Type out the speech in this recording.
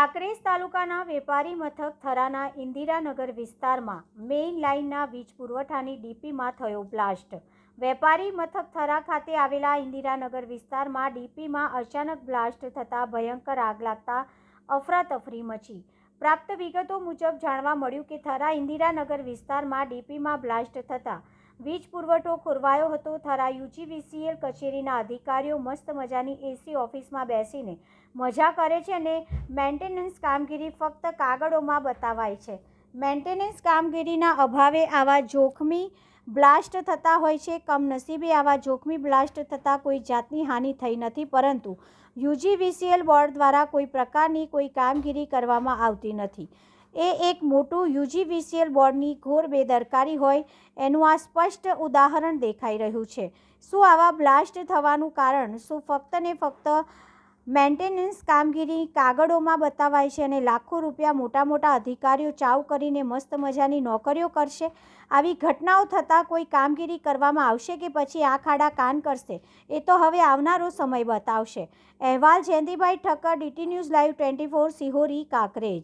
કાંકરેજ તાલુકાના વેપારી મથક થરાના ઇન્દિરાનગર વિસ્તારમાં મેઇન લાઇનના વીજ પુરવઠાની ડીપીમાં થયો બ્લાસ્ટ. વેપારી મથક થરા ખાતે આવેલા ઇન્દિરાનગર વિસ્તારમાં ડીપીમાં અચાનક બ્લાસ્ટ થતાં ભયંકર આગ લાગતા અફરાતફરી મચી. પ્રાપ્ત વિગતો મુજબ જાણવા મળ્યું કે થરા ઇન્દિરાનગર વિસ્તારમાં ડીપીમાં બ્લાસ્ટ થતાં વીજ પુરવઠો ખોરવાયો હતો. થરા યુજીવીસીએલ કચેરીના અધિકારીઓ મસ્ત મજાની એસી ઓફિસમાં બેસીને મજા કરે છે અને મેન્ટેનન્સ કામગીરી ફક્ત કાગળોમાં બતાવાય છે. મેન્ટેનન્સ કામગીરીના અભાવે આવા જોખમી બ્લાસ્ટ થતા હોય છે. કમનસીબે આવા જોખમી બ્લાસ્ટ થતાં કોઈ જાતની હાનિ થઈ નથી, પરંતુ યુજીવીસીએલ બોર્ડ દ્વારા કોઈ પ્રકારની કોઈ કામગીરી કરવામાં આવતી નથી. એ એક મોટું યુજીવીસીએલ બોર્ડની ઘોર બેદરકારી હોય એનું આ સ્પષ્ટ ઉદાહરણ દેખાઈ રહ્યું છે. શું આવા બ્લાસ્ટ થવાનું કારણ શું ફક્ત ને ફક્ત મેન્ટેનન્સ કામગીરી કાગળોમાં બતાવાય છે અને લાખો રૂપિયા મોટા મોટા અધિકારીઓ ચાવ કરીને મસ્ત મજાની નોકરીઓ કરશે? આવી ઘટનાઓ થતાં કોઈ કામગીરી કરવામાં આવશે કે પછી આ ખાડા કાન કરશે? એ તો હવે આવનારો સમય બતાવશે. અહેવાલ Jayantibhai Thakkar, DT news live twenty four, Sihori, Kankrej.